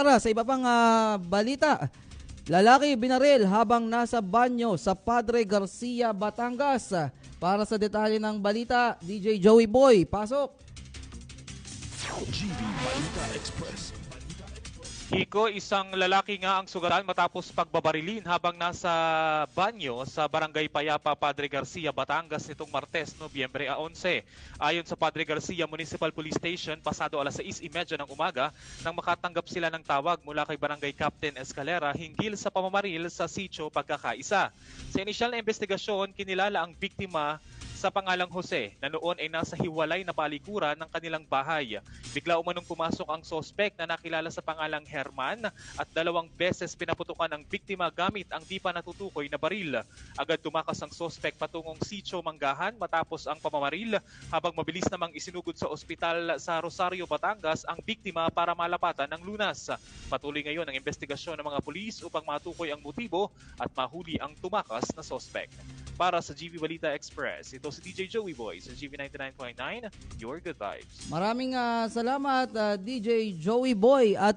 Para sa iba pang ah, balita, lalaki binaril habang nasa banyo sa Padre Garcia, Batangas. Para sa detalye ng balita, DJ Joey Boy, pasok! GB Balita Express. Hiko, isang lalaki nga ang sugatan matapos pagbabarilin habang nasa banyo sa Barangay Payapa, Padre Garcia, Batangas nitong Martes, Nobyembre 11. Ayon sa Padre Garcia Municipal Police Station, pasado alas 6.30 ng umaga nang makatanggap sila ng tawag mula kay Barangay Captain Escalera hinggil sa pamamaril sa sitio pagkakaisa. Sa inisyal na investigasyon, kinilala ang biktima sa pangalang Jose na noon ay nasa hiwalay na palikuran ng kanilang bahay. Bigla umanong pumasok ang sospek na nakilala sa pangalang Herman at dalawang beses pinaputukan ang biktima gamit ang di pa natutukoy na baril. Agad tumakas ang sospek patungong Sitio Manggahan matapos ang pamamaril habang mabilis namang isinugod sa ospital sa Rosario, Batangas ang biktima para malapatan ng lunas. Patuloy ngayon ang investigasyon ng mga pulis upang matukoy ang motibo at mahuli ang tumakas na sospek. Para sa GV Balita Express, ito si DJ Joey Boy sa GV 99.9, Your Good Vibes. Maraming ah, salamat ah, DJ Joey Boy at